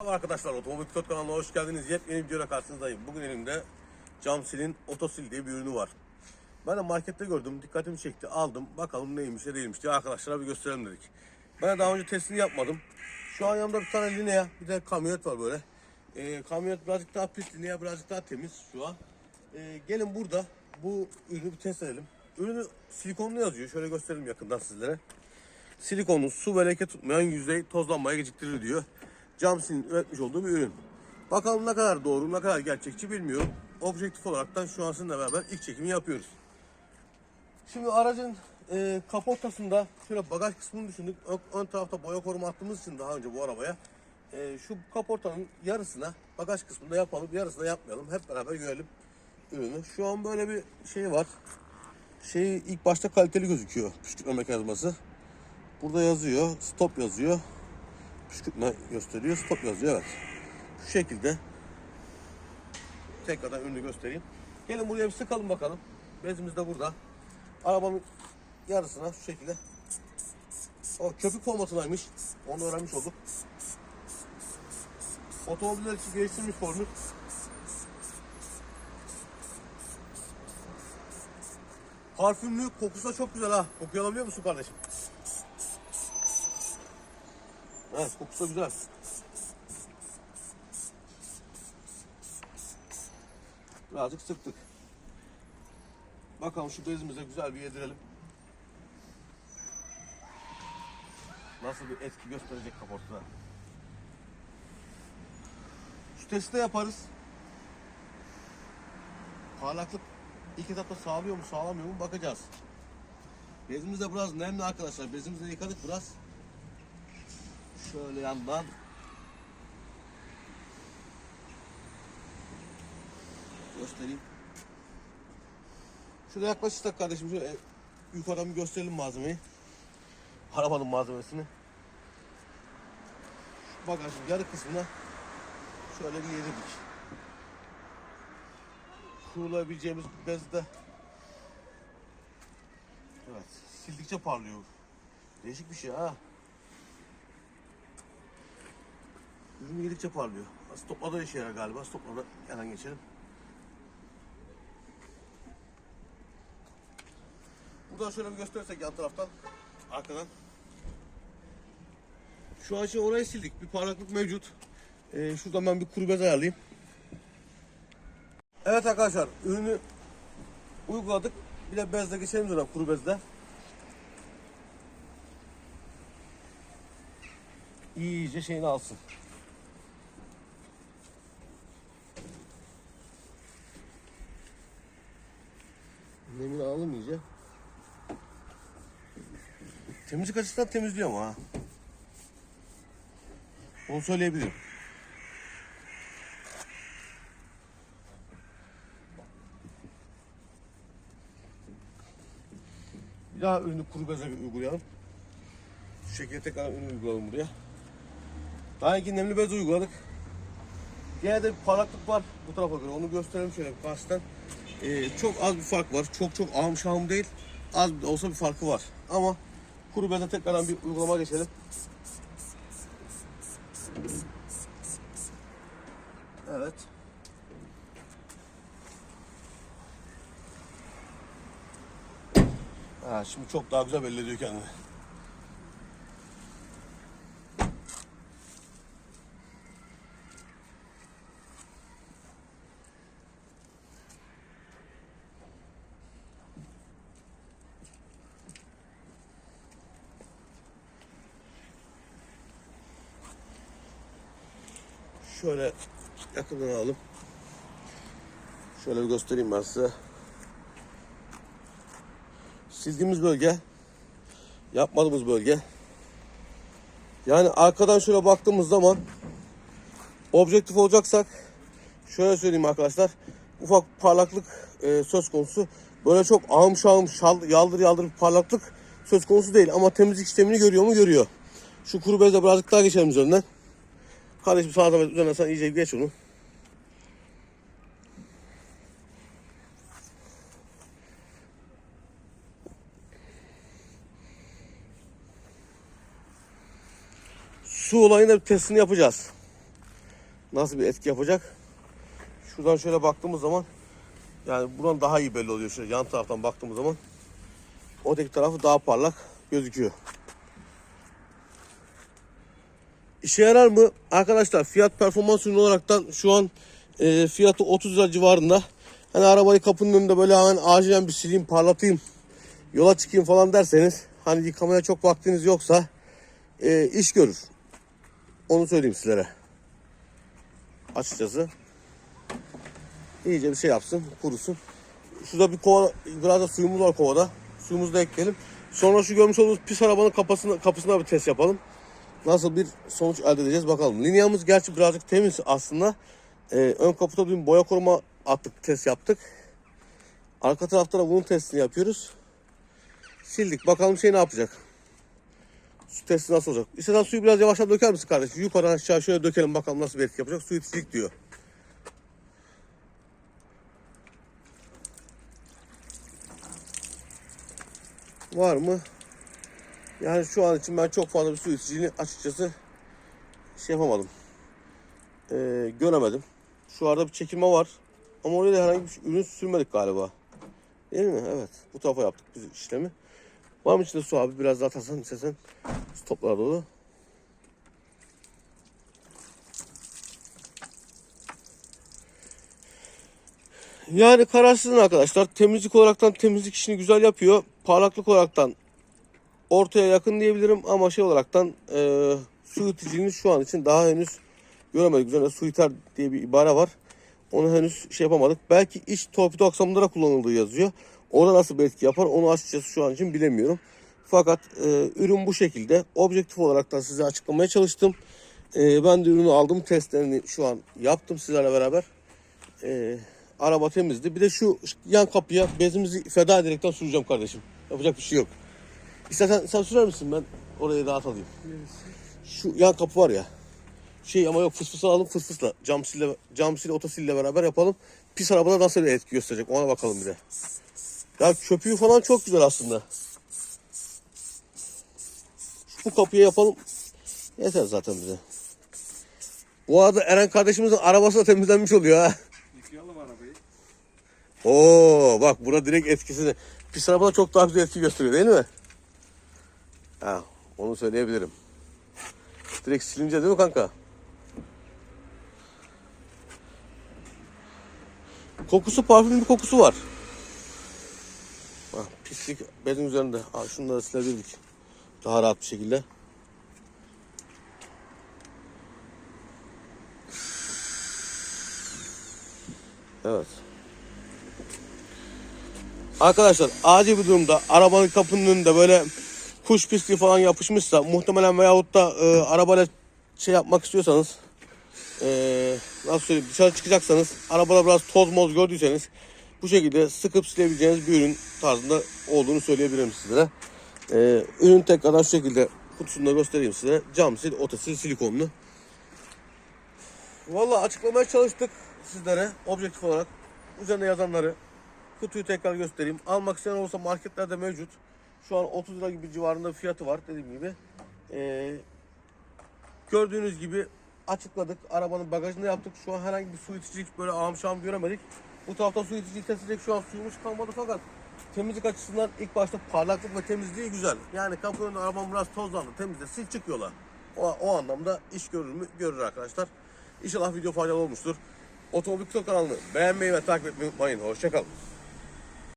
Merhaba arkadaşlar Otomobil Pilot kanalına hoş geldiniz. Yepyeni videoyla karşınızdayım. Bugün elimde Camsil'in Otosil diye bir ürünü var. Ben de markette gördüm, dikkatimi çekti, aldım. Bakalım neymiş ne değilmiş diye arkadaşlara bir gösterelim dedik. Ben de daha önce testini yapmadım. Şu an yanımda bir tane Linea, bir de kamyonet var böyle. Ee, kamyonet birazcık daha pis, Linea birazcık daha temiz şu an. Ee, gelin burada bu ürünü bir test edelim. Ürünü silikonlu yazıyor. Şöyle gösterelim yakından sizlere. Silikonlu su ve leke tutmayan yüzey tozlanmaya geciktirir diyor. Camsil'in üretmiş olduğu bir ürün. Bakalım ne kadar doğru, ne kadar gerçekçi bilmiyorum. Objektif olaraktan şu an sizinle beraber ilk çekimi yapıyoruz. Şimdi aracın e, kaportasında şöyle bagaj kısmını düşündük. Ön, ön tarafta boya koruma attığımız için daha önce bu arabaya e, şu kaportanın yarısına bagaj kısmında yapalım, yarısına yapmayalım. Hep beraber görelim ürünü. Şu an böyle bir şey var. Şey ilk başta kaliteli gözüküyor püskürtme mekanizması. Burada yazıyor, stop yazıyor. Püskürtme gösteriyor, stop yazıyor evet. Şu şekilde. Tekrardan ürünü göstereyim. Gelin buraya bir sıkalım bakalım. Bezimiz de burada. Arabanın yarısına şu şekilde. O köpük formatındaymış. Onu öğrenmiş olduk. Otomobiller için geliştirilmiş formül. Parfümlü kokusu da çok güzel ha. Kokuyu alabiliyor musun kardeşim? Evet kokusu güzel. Birazcık sıktık. Bakalım şu bezimize güzel bir yedirelim. Nasıl bir etki gösterecek kaportada. Şu testi de yaparız. Parlaklık ilk etapta sağlıyor mu sağlamıyor mu bakacağız. Bezimiz de biraz nemli arkadaşlar. Bezimizi yıkadık biraz. Şöyle yandan. Göstereyim. Şuraya yaklaşırsak kardeşim şöyle yukarıdan bir gösterelim malzemeyi. Arabanın malzemesini. Şu bagajın yarı kısmına şöyle bir yedirdik. Kurulabileceğimiz bez de Evet, sildikçe parlıyor. Değişik bir şey ha. Ürün yedikçe parlıyor. Stopla da işe yarar galiba. Stopla da hemen geçelim. Buradan şöyle bir gösterirsek yan taraftan. Arkadan. Şu an için orayı sildik. Bir parlaklık mevcut. Ee, şuradan ben bir kuru bez ayarlayayım. Evet arkadaşlar ürünü uyguladık. Bir de bezle geçelim üzerinden kuru bezle. İyice şeyini alsın. Nemini alalım. Temizlik açısından temizliyor ama ha. Onu söyleyebilirim. Bir daha ürünü kuru beze uygulayalım. Şu şekilde tekrar ürünü uygulayalım buraya. Daha önce nemli bez uyguladık. De bir parlaklık var bu tarafa göre. Onu gösterelim şöyle karşıdan. Ee, çok az bir fark var. Çok çok ahım değil. Az olsa bir farkı var. Ama kuru beze tekrardan bir uygulama geçelim. Evet. Ha, şimdi çok daha güzel belli ediyor kendini. Şöyle yakından alalım. Şöyle bir göstereyim ben size. Sildiğimiz bölge, yapmadığımız bölge. Yani arkadan şöyle baktığımız zaman objektif olacaksak şöyle söyleyeyim arkadaşlar. Ufak parlaklık e, söz konusu. Böyle çok ağım şağım şal, yaldır yaldır parlaklık söz konusu değil. Ama temizlik işlemini görüyor mu? Görüyor. Şu kuru bezle birazcık daha geçelim üzerinden. Kardeşim sağa da üzerine sen iyice geç onu. Su olayında bir testini yapacağız. nasıl bir etki yapacak? Şuradan şöyle baktığımız zaman yani buradan daha iyi belli oluyor. Şöyle yan taraftan baktığımız zaman öteki tarafı daha parlak gözüküyor. İşe yarar mı? Arkadaşlar fiyat performans ürünü olaraktan şu an e, fiyatı 30 lira civarında. Hani arabayı kapının önünde böyle hemen acilen bir sileyim parlatayım yola çıkayım falan derseniz hani yıkamaya çok vaktiniz yoksa e, iş görür. Onu söyleyeyim sizlere. Açıkçası. İyice bir şey yapsın, kurusun. Şurada bir kova, biraz da suyumuz var kovada. Suyumuzu da ekleyelim. Sonra şu görmüş olduğunuz pis arabanın kapısına, kapısına bir test yapalım. Nasıl bir sonuç elde edeceğiz bakalım. Linyamız gerçi birazcık temiz aslında. Ee, ön kaputa dün boya koruma attık, test yaptık. Arka tarafta da bunun testini yapıyoruz. Sildik. Bakalım şey ne yapacak. Su testi nasıl olacak? İstersen suyu biraz yavaşça döker misin kardeşim? Yukarıdan aşağı şöyle dökelim bakalım nasıl bir etki yapacak. Su iticilik diyor. Var mı? Yani şu an için ben çok fazla bir su iticiliğini açıkçası şey yapamadım. Ee, göremedim. Şu arada bir çekilme var. Ama oraya da herhangi bir ürün sürmedik galiba. Değil mi? Evet. Bu tarafa yaptık biz işlemi. Var mı içinde su abi? Biraz daha atarsan istesen stoplara doğru. Yani kararsızın arkadaşlar. Temizlik olaraktan temizlik işini güzel yapıyor. Parlaklık olaraktan ortaya yakın diyebilirim ama şey olaraktan e, su iticiliğini şu an için daha henüz göremedik. Üzerinde su iter diye bir ibare var. Onu henüz şey yapamadık. Belki iç torpido aksamında da kullanıldığı yazıyor. Orada nasıl bir etki yapar onu açıkçası şu an için bilemiyorum. Fakat e, ürün bu şekilde. Objektif olarak da size açıklamaya çalıştım. E, ben de ürünü aldım. Testlerini şu an yaptım sizlerle beraber. E, araba temizdi. Bir de şu yan kapıya bezimizi feda ederekten süreceğim kardeşim. Yapacak bir şey yok. İstersen sen sürer misin ben orayı rahat alayım. Şu yan kapı var ya. Şey ama yok fıs fıs alalım fıs fısla. Cam sille, cam sille otosille beraber yapalım. Pis arabada nasıl bir etki gösterecek ona bakalım bir de. Ya köpüğü falan çok güzel aslında. Bu kapıya yapalım. Yeter zaten bize. Bu arada Eren kardeşimizin arabası da temizlenmiş oluyor ha. Yıkayalım arabayı. Oo bak burada direkt etkisini. Pis arabada çok daha güzel etki gösteriyor değil mi? Ha, onu söyleyebilirim. Direkt silince değil mi kanka? Kokusu parfüm bir kokusu var. Bak, pislik bezin üzerinde. Aa, şunu da silebilirdik. Daha rahat bir şekilde. Evet. Arkadaşlar acil bir durumda arabanın kapının önünde böyle kuş pisliği falan yapışmışsa muhtemelen veyahut da e, arabayla şey yapmak istiyorsanız e, nasıl söyleyeyim dışarı çıkacaksanız arabada biraz toz moz gördüyseniz bu şekilde sıkıp silebileceğiniz bir ürün tarzında olduğunu söyleyebilirim sizlere. E, ürün tekrardan şu şekilde kutusunu da göstereyim size. Cam sil, otosil, silikonlu. Vallahi açıklamaya çalıştık sizlere objektif olarak. Üzerinde yazanları kutuyu tekrar göstereyim. Almak isteyen olursa marketlerde mevcut. Şu an 30 lira gibi civarında fiyatı var dediğim gibi. Ee, gördüğünüz gibi açıkladık. Arabanın bagajında yaptık. Şu an herhangi bir su iticilik böyle ağam şam göremedik. Bu tarafta su iticilik test edecek şu an suyumuz kalmadı fakat temizlik açısından ilk başta parlaklık ve temizliği güzel. Yani kapının önünde biraz tozlandı. Temizle sil çık yola. O, o anlamda iş görür mü? Görür arkadaşlar. İnşallah video faydalı olmuştur. Otomobil Kısa kanalını beğenmeyi ve takip etmeyi unutmayın. Hoşçakalın.